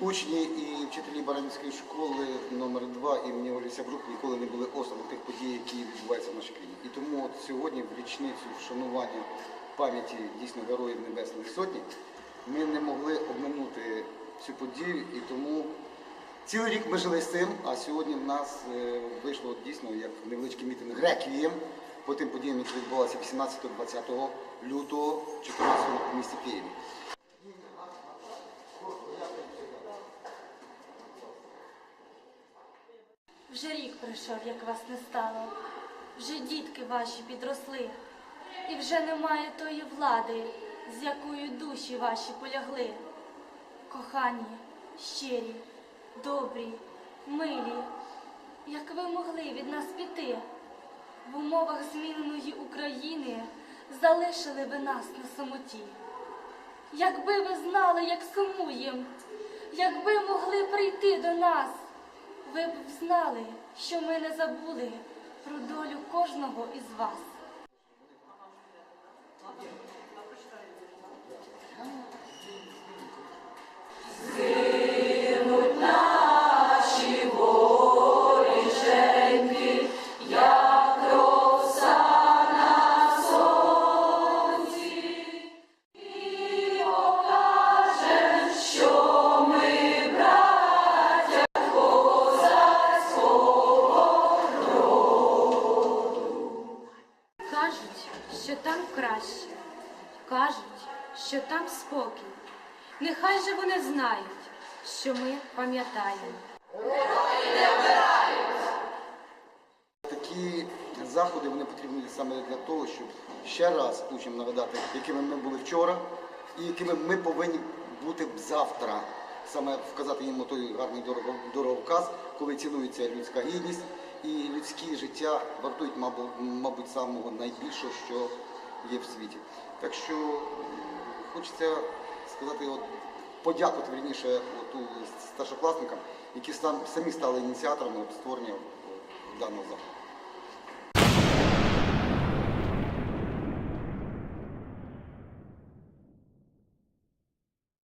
Учні і вчителі Баранівської школи номер 2 імені Олі Сябрук ніколи не були осторонь тих подій, які відбуваються в нашій країні. І тому от сьогодні, в річницю вшанування пам'яті дійсно героїв Небесної Сотні, ми не могли обминути цю подію, і тому цілий рік ми жили з цим, а сьогодні в нас е, вийшло дійсно як невеличкий мітинг реквієм по тим подіям, які відбувалися 18-20 лютого 14 року в місті Києві. Вже рік пройшов, як вас не стало, вже дітки ваші підросли, і вже немає тої влади, з якою душі ваші полягли. Кохані, щирі, добрі, милі, як ви могли від нас піти? В умовах зміненої України залишили ви нас на самоті. Якби ви знали, як сумуєм, якби могли прийти до нас, ви б знали, що ми не забули про долю кожного із вас. Кажуть, що там краще, кажуть, що там спокій. Нехай же вони знають, що ми пам'ятаємо. Такі заходи вони потрібні саме для того, щоб ще раз учням нагадати, якими ми були вчора і якими ми повинні бути завтра. Саме вказати їм той гарний дорого- дороговказ, коли цінується людська гідність і людські життя вартують, мабуть, мабуть, самого найбільшого, що є в світі. Так що хочеться сказати, от, подякувати верніше старшокласникам, які сам- самі стали ініціаторами створення даного заходу.